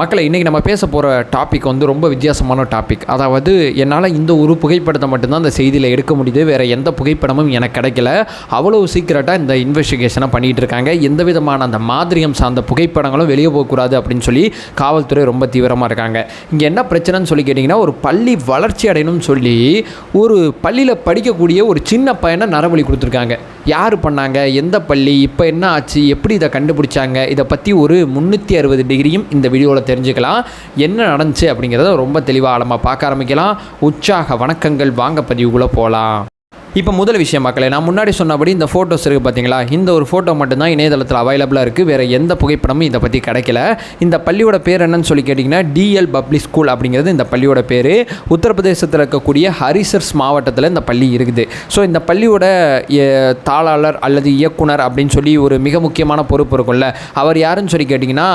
மக்களை இன்றைக்கி நம்ம பேச போகிற டாபிக் வந்து ரொம்ப வித்தியாசமான டாபிக் அதாவது என்னால் இந்த ஒரு புகைப்படத்தை மட்டும்தான் அந்த செய்தியில் எடுக்க முடியுது. வேறு எந்த புகைப்படமும் எனக்கு கிடைக்கல. அவ்வளோ சீக்கிரட்டாக இந்த இன்வெஸ்டிகேஷனை பண்ணிகிட்டு இருக்காங்க. எந்த விதமான அந்த மாதிரியம் சார்ந்த புகைப்படங்களும் வெளியே போகக்கூடாது அப்படின்னு சொல்லி காவல்துறை ரொம்ப தீவிரமாக இருக்காங்க. இங்கே என்ன பிரச்சனைன்னு சொல்லி கேட்டிங்கன்னா ஒரு பள்ளி வளர்ச்சி அடையணும்னு சொல்லி ஒரு பள்ளியில் படிக்கக்கூடிய ஒரு சின்ன பையனை நரபலி கொடுத்துருக்காங்க. யார் பண்ணாங்க? எந்த பள்ளி? இப்போ என்ன ஆச்சு? எப்படி இதை கண்டுபிடிச்சாங்க? இதை பற்றி ஒரு முந்நூற்றி அறுபது டிகிரியும் இந்த வீடியோவில் தெரிஞ்சுக்கலாம். என்ன நடந்துச்சு அப்படிங்கிறத ரொம்ப தெளிவாக ஆழமாக பார்க்க ஆரம்பிக்கலாம். உற்சாக வணக்கங்கள். வாங்க பதிவுக்குள்ளே போகலாம் இப்போ முதல் விஷயம் மக்களே நான் முன்னாடி சொன்னபடி இந்த ஃபோட்டோஸ் இருக்குது பார்த்தீங்களா? இந்த ஒரு ஃபோட்டோ மட்டும்தான் இணையதளத்தில் அவைலபிளாக இருக்குது வேறு எந்த புகைப்படமும் இதை பற்றி கிடைக்கல. இந்த பள்ளியோட பேர் என்னன்னு சொல்லி கேட்டிங்கன்னா டிஎல் பப்ளிக் ஸ்கூல் அப்படிங்கிறது இந்த பள்ளியோட பேர். உத்தரப்பிரதேசத்தில் இருக்கக்கூடிய ஹரிசர்ஸ் மாவட்டத்தில் இந்த பள்ளி இருக்குது. ஸோ இந்த பள்ளியோட தாளாளர் அல்லது இயக்குனர் அப்படின்னு சொல்லி ஒரு மிக முக்கியமான பொறுப்பு இருக்கும்ல. அவர் யாருன்னு சொல்லி கேட்டிங்கன்னா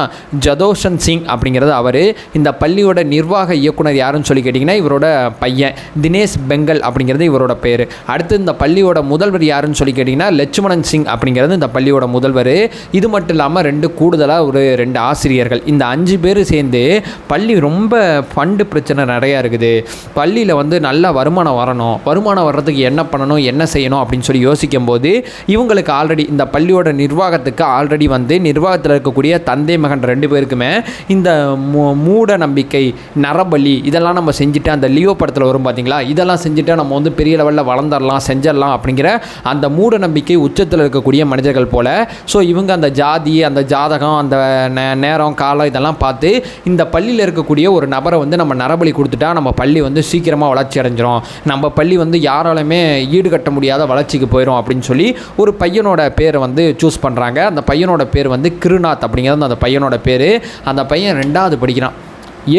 ஜதோஷன் சிங் அப்படிங்கிறது அவர். இந்த பள்ளியோட நிர்வாக இயக்குனர் யாருன்னு சொல்லி கேட்டிங்கன்னா இவரோட பையன். தினேஷ் பெங்கல் அப்படிங்கிறது இவரோட பேர். அடுத்து அடுத்து இந்த பள்ளியோட முதல்வர் யாருன்னு சொல்லி கேட்டிங்கன்னா லட்சுமணன் சிங் அப்படிங்கிறது இந்த பள்ளியோட முதல்வர். இது மட்டும் இல்லாமல் ரெண்டு கூடுதலாக ஒரு ரெண்டு ஆசிரியர்கள். இந்த அஞ்சு பேர் சேர்ந்து பள்ளி ரொம்ப ஃபண்டு பிரச்சனை நிறையா இருக்குது. பள்ளியில் வந்து நல்ல வருமானம் வரணும். வருமானம் வர்றதுக்கு என்ன பண்ணணும் என்ன செய்யணும் அப்படின்னு சொல்லி யோசிக்கும் போது இவங்களுக்கு ஆல்ரெடி இந்த பள்ளியோட நிர்வாகத்துக்கு ஆல்ரெடி வந்து நிர்வாகத்தில் இருக்கக்கூடிய தந்தை மகன் ரெண்டு பேருக்குமே இந்த மூ- மூட நம்பிக்கை நரபலி இதெல்லாம் நம்ம செஞ்சுட்டு அந்த லியோ படத்தில் வரும் பார்த்தீங்களா இதெல்லாம் செஞ்சுட்டு நம்ம வந்து பெரிய லெவலில் வளர்ந்துடலாம் செஞ்சிடலாம் அப்படிங்கிற அந்த மூட நம்பிக்கை உச்சத்தில் இருக்கக்கூடிய மனிதர்கள் போல. ஸோ இவங்க அந்த ஜாதி அந்த ஜாதகம் அந்த நே- நேரம் காலம் இதெல்லாம் பார்த்து இந்த பள்ளியில் இருக்கக்கூடிய ஒரு நபரை வந்து நம்ம நரபலி கொடுத்துட்டா நம்ம பள்ளி வந்து சீக்கிரமாக வளர்ச்சி அடைஞ்சிரும். நம்ம பள்ளி வந்து யாராலுமே ஈடுகட்ட முடியாத வளர்ச்சிக்கு போயிடும் அப்படின்னு சொல்லி ஒரு பையனோட பேரை வந்து சூஸ் பண்ணுறாங்க அந்த பையனோட பேர் வந்து கிருநாத் அப்படிங்கிறது அந்த பையனோட பேர். அந்த பையன் ரெண்டாவது படிக்கிறான்.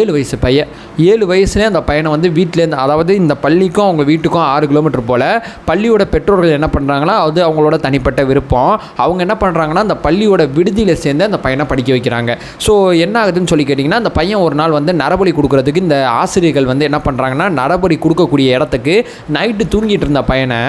ஏழு வயசு பையன். ஏழு வயசுலேயே அந்த பையனை வந்து வீட்டிலேருந்து அதாவது இந்த பள்ளிக்கும் அவங்க வீட்டுக்கும் ஆறு கிலோமீட்டர் போல் பள்ளியோட பெற்றோர்கள் என்ன பண்ணுறாங்கன்னா அது அவங்களோட தனிப்பட்ட விருப்பம். அவங்க என்ன பண்ணுறாங்கன்னா அந்த பள்ளியோட விடுதியில் சேர்ந்து அந்த பையனை படிக்க வைக்கிறாங்க. ஸோ என்ன ஆகுதுன்னு சொல்லி கேட்டிங்கன்னா அந்த பையன் ஒரு நாள் வந்து நரபலி கொடுக்குறதுக்கு இந்த ஆசிரியர்கள் வந்து என்ன பண்ணுறாங்கன்னா நரபலி கொடுக்கக்கூடிய இடத்துக்கு நைட்டு தூங்கிட்டு இருந்த பையனை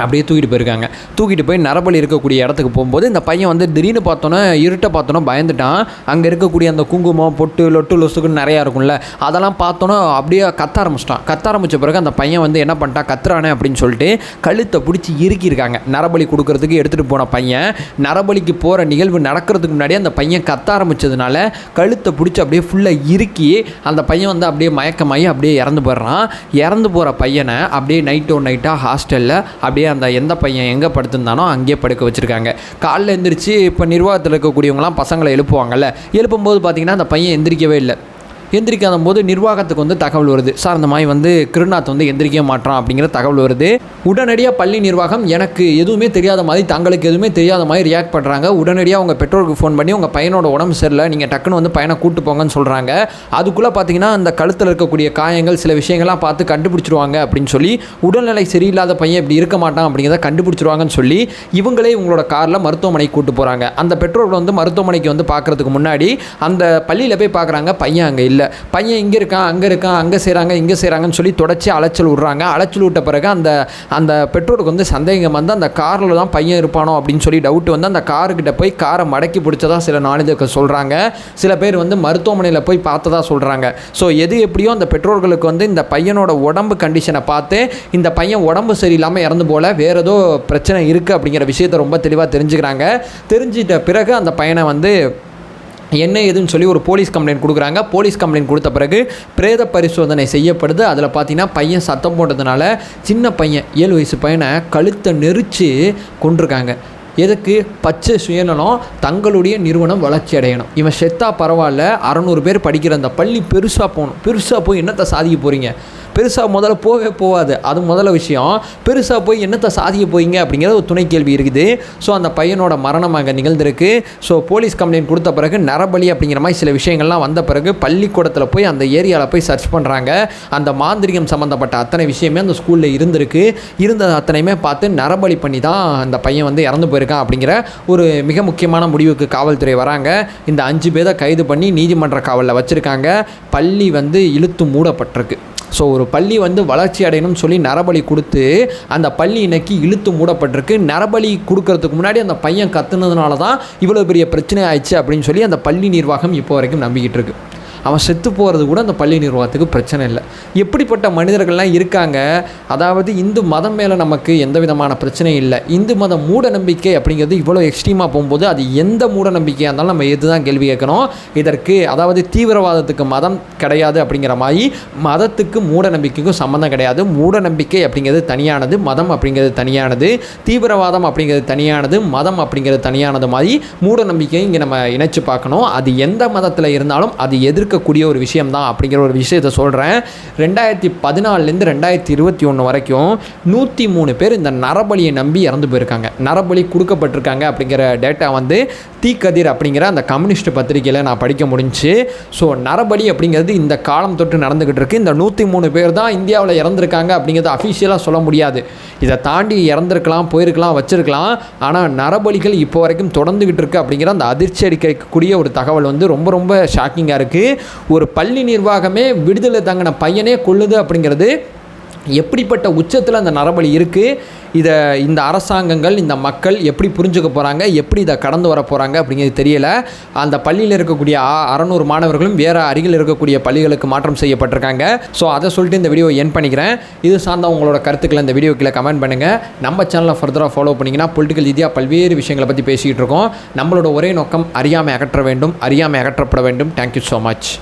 அப்படியே தூக்கிட்டு போயிருக்காங்க. தூக்கிட்டு போய் நரபலி இருக்கக்கூடிய இடத்துக்கு போகும்போது இந்த பையன் வந்து திடீர்னு பார்த்தோன்னே இருட்டை பார்த்தோன்னே பயந்துட்டான். அங்கே இருக்கக்கூடிய அந்த குங்குமம் பொட்டு லொட்டு லொசுக்குன்னு நிறையா இருக்கும்ல. அதெல்லாம் பார்த்தோன்னே அப்படியே கத்த ஆரம்பிச்சிட்டான். கத்த ஆரம்பித்த பிறகு அந்த பையன் வந்து என்ன பண்ணிட்டான்? கத்துறானே அப்படின்னு சொல்லிட்டு கழுத்தை பிடிச்சி இறுக்கியிருக்காங்க. நரபலி கொடுக்கறதுக்கு எடுத்துகிட்டு போன பையன். நரபலிக்கு போகிற நிகழ்வு நடக்கிறதுக்கு முன்னாடியே அந்த பையன் கத்த ஆரம்பிச்சதுனால கழுத்தை பிடிச்சி அப்படியே ஃபுல்லாக இறுக்கி அந்த பையன் வந்து அப்படியே மயக்கமாகி அப்படியே இறந்து போயிடுறான். இறந்து போகிற பையனை அப்படியே நைட்டோ நைட்டாக ஹாஸ்டலில் அப்படியே அந்த எந்த பையன் எங்கே படுத்திருந்தானோ அங்கேயே படுக்க வச்சுருக்காங்க. காலைல எந்திரிச்சு இப்போ நிர்வாகத்தில் இருக்கக்கூடியவங்களாம் பசங்களை எழுப்புவாங்கல்ல. எழுப்பும்போது பார்த்திங்கன்னா அந்த பையன் எந்திரிக்கவே இல்லை. எந்திரிக்காத போது நிர்வாகத்துக்கு வந்து தகவல் வருது. சார் அந்த மாதிரி வந்து கிருநாத் வந்து எந்திரிக்கவே மாட்டான் அப்படிங்கிற தகவல் வருது. உடனடியாக பள்ளி நிர்வாகம் எனக்கு எதுவுமே தெரியாத மாதிரி தங்களுக்கு எதுவுமே தெரியாத மாதிரி ரியாக்ட் பண்ணுறாங்க உடனடியாக உங்கள் பெற்றோருக்கு ஃபோன் பண்ணி உங்கள் பையனோட உடம்பு சரியில்லை நீங்கள் டக்குன்னு வந்து பையனை கூட்டு போங்கன்னு சொல்கிறாங்க அதுக்குள்ளே பார்த்தீங்கன்னா அந்த கழுத்தில் இருக்கக்கூடிய காயங்கள் சில விஷயங்கள்லாம் பார்த்து கண்டுபிடிச்சிருவாங்க அப்படின்னு சொல்லி உடல்நிலை சரியில்லாத பையன் இப்படி இருக்க மாட்டான் அப்படிங்கிறத கண்டுபிடிச்சிருவாங்கன்னு சொல்லி இவங்களே இவங்களோட காரில் மருத்துவமனைக்கு கூட்டு போகிறாங்க அந்த பெற்றோர்கள் வந்து மருத்துவமனைக்கு வந்து பார்க்குறதுக்கு முன்னாடி அந்த பள்ளியில் போய் பார்க்குறாங்க பையன் அங்கே இல்லை. இல்லை. பையன் இங்கே இருக்கான் அங்கே இருக்கான் அங்கே செய்கிறாங்க இங்கே செய்கிறாங்கன்னு சொல்லி தொடச்சி அலைச்சல் விட்றாங்க. அலைச்சல் விட்ட பிறகு அந்த அந்த பெற்றோருக்கு வந்து சந்தேகம் வந்து அந்த காரில் தான் பையன் இருப்பானோ அப்படின்னு சொல்லி டவுட் வந்து அந்த காருக்கிட்ட போய் காரை மடக்கி பிடிச்சதா சில நாளிதழ்கள் சொல்கிறாங்க சில பேர் வந்து மருத்துவமனையில் போய் பார்த்ததா சொல்கிறாங்க ஸோ எது எப்படியோ அந்த பெற்றோர்களுக்கு வந்து இந்த பையனோட உடம்பு கண்டிஷனை பார்த்து இந்த பையன் உடம்பு சரியில்லாமல் இறந்து போல வேறு ஏதோ பிரச்சனை இருக்குது அப்படிங்கிற விஷயத்தை ரொம்ப தெளிவாக தெரிஞ்சுக்கிறாங்க. தெரிஞ்சிட்ட பிறகு அந்த பையனை வந்து என்ன ஏதுன்னு சொல்லி ஒரு போலீஸ் கம்ப்ளைண்ட் கொடுக்குறாங்க. போலீஸ் கம்ப்ளைண்ட் கொடுத்த பிறகு பிரேத பரிசோதனை செய்யப்படுது. அதில் பார்த்தீங்கன்னா பையன் சத்தம் போட்டதுனால சின்ன பையன் ஏழு வயசு பையனை கழுத்தை நெரிச்சு கொண்டிருக்காங்க எதுக்கு? பச்சை சுயநலம் தங்களுடைய நிறுவனம் வளர்ச்சி அடையணும். இவன் செத்தா பரவாயில்ல அறநூறு பேர் படிக்கிற அந்த பள்ளி பெருசாக போகணும். பெருசாக போய் என்னத்தை சாதிக்க போகிறீங்க பெருசாக முதல்ல போகவே போகாது. அது முதல்ல விஷயம். பெருசாக போய் என்னத்தை சாதிக்க போறீங்க அப்படிங்கிறது ஒரு துணை கேள்வி இருக்குது. ஸோ அந்த பையனோட மரணம் அங்கே நிகழ்ந்திருக்கு. ஸோ போலீஸ் கம்ப்ளைண்ட் கொடுத்த பிறகு நரபலி அப்படிங்கிற மாதிரி சில விஷயங்கள்லாம் வந்த பிறகு பள்ளிக்கூடத்தில் போய் அந்த ஏரியாவில் போய் சர்ச் பண்ணுறாங்க அந்த மாந்திரிகம் சம்மந்தப்பட்ட அத்தனை விஷயமே அந்த ஸ்கூலில் இருந்திருக்கு. இருந்தது அத்தனையுமே பார்த்து நரபலி பண்ணி தான் அந்த பையன் வந்து இறந்து போயிருக்கு. இருக்கான் அப்படிங்கிற ஒரு மிக முக்கியமான முடிவுக்கு காவல்துறை வராங்க. இந்த அஞ்சு பேரை கைது பண்ணி நீதிமன்ற காவலில் வச்சுருக்காங்க. பள்ளி வந்து இழுத்து மூடப்பட்டிருக்கு. ஸோ ஒரு பள்ளி வந்து வளர்ச்சி அடையணும்னு சொல்லி நரபலி கொடுத்து அந்த பள்ளி இன்னைக்கு இழுத்து மூடப்பட்டிருக்கு. நரபலி கொடுக்கறதுக்கு முன்னாடி அந்த பையன் கத்துனதுனால தான் இவ்வளோ பெரிய பிரச்சனை ஆயிடுச்சு அப்படின்னு சொல்லி அந்த பள்ளி நிர்வாகம் இப்போ வரைக்கும் நம்பிக்கிட்டு இருக்கு. அவன் செத்து போகிறது கூட அந்த பள்ளி நிர்வாகத்துக்கு பிரச்சனை இல்லை. எப்படிப்பட்ட மனிதர்கள்லாம் இருக்காங்க? அதாவது இந்து மதம் மேலே நமக்கு எந்த விதமான பிரச்சனையும் இல்லை. இந்து மத மூட நம்பிக்கை அப்படிங்கிறது இவ்வளோ எக்ஸ்ட்ரீமாக போகும்போது அது எந்த மூட நம்பிக்கையாக இருந்தாலும் நம்ம எது தான் கேள்வி கேட்கணும்? இதற்கு அதாவது தீவிரவாதத்துக்கு மதம் கிடையாது அப்படிங்கிற மாதிரி மதத்துக்கு மூட நம்பிக்கைக்கும் சம்மந்தம் கிடையாது. மூட நம்பிக்கை அப்படிங்கிறது தனியானது மதம் அப்படிங்கிறது தனியானது தீவிரவாதம் அப்படிங்கிறது தனியானது மதம் அப்படிங்கிறது தனியானது மாதிரி மூட நம்பிக்கையும் இங்கே நம்ம இணைச்சு பார்க்கணும். அது எந்த மதத்தில் இருந்தாலும் அது எதிர்க்க இருக்கக்கூடிய ஒரு விஷயம் தான் அப்படிங்கிற ஒரு விஷயத்தை சொல்கிறேன் ரெண்டாயிரத்தி பதினாலுலேருந்து ரெண்டாயிரத்தி இருபத்தி ஒன்று வரைக்கும் நூற்றி மூணு பேர் இந்த நரபலியை நம்பி இறந்து போயிருக்காங்க. நரபலி கொடுக்கப்பட்டிருக்காங்க அப்படிங்கிற டேட்டா வந்து தீக்கதிர் அப்படிங்கிற அந்த கம்யூனிஸ்ட் பத்திரிகையில் நான் படிக்க முடிஞ்சு. ஸோ நரபலி அப்படிங்கிறது இந்த காலம் தொட்டு நடந்துக்கிட்டு இருக்கு. இந்த நூற்றி மூணு பேர் தான் இந்தியாவில் இறந்துருக்காங்க அப்படிங்கிறது அஃபிஷியலாக சொல்ல முடியாது. இதை தாண்டி இறந்துருக்கலாம் போயிருக்கலாம் வச்சுருக்கலாம். ஆனால் நரபலிகள் இப்போ வரைக்கும் தொடர்ந்துக்கிட்டு இருக்கு அப்படிங்கிற அந்த அதிர்ச்சி அளிக்கக்கூடிய ஒரு தகவல் வந்து ரொம்ப ரொம்ப ஷாக்கிங்காக இருக்குது ஒரு பள்ளி நிர்வாகமே விடுதலை தங்கின பையனே கொள்ளுது அப்படிங்கிறது எப்படிப்பட்ட உச்சத்தில் அந்த நரபலி இருக்குது இதை இந்த அரசாங்கங்கள் இந்த மக்கள் எப்படி புரிஞ்சுக்க போகிறாங்க எப்படி இதை கடந்து வர போகிறாங்க அப்படிங்கிறது தெரியலை. அந்த பள்ளியில் இருக்கக்கூடிய அறநூறு மாணவர்களும் வேறு அருகில் இருக்கக்கூடிய பள்ளிகளுக்கு மாற்றம் செய்யப்பட்டிருக்காங்க. ஸோ அதை சொல்லிட்டு இந்த வீடியோ என் பண்ணிக்கிறேன். இது சார்ந்த உங்களோட கருத்துக்களை இந்த வீடியோ கீழே கமெண்ட் பண்ணுங்கள் நம்ம சேனலை ஃபர்தராக ஃபாலோ பண்ணிங்கன்னா பொலிட்டிக்கல் ரீதியாக பல்வேறு விஷயங்களை பற்றி பேசிக்கிட்டு இருக்கோம். நம்மளோட ஒரே நோக்கம் அறியாமை அகற்ற வேண்டும். அறியாமை அகற்றப்பட வேண்டும். Thank you so much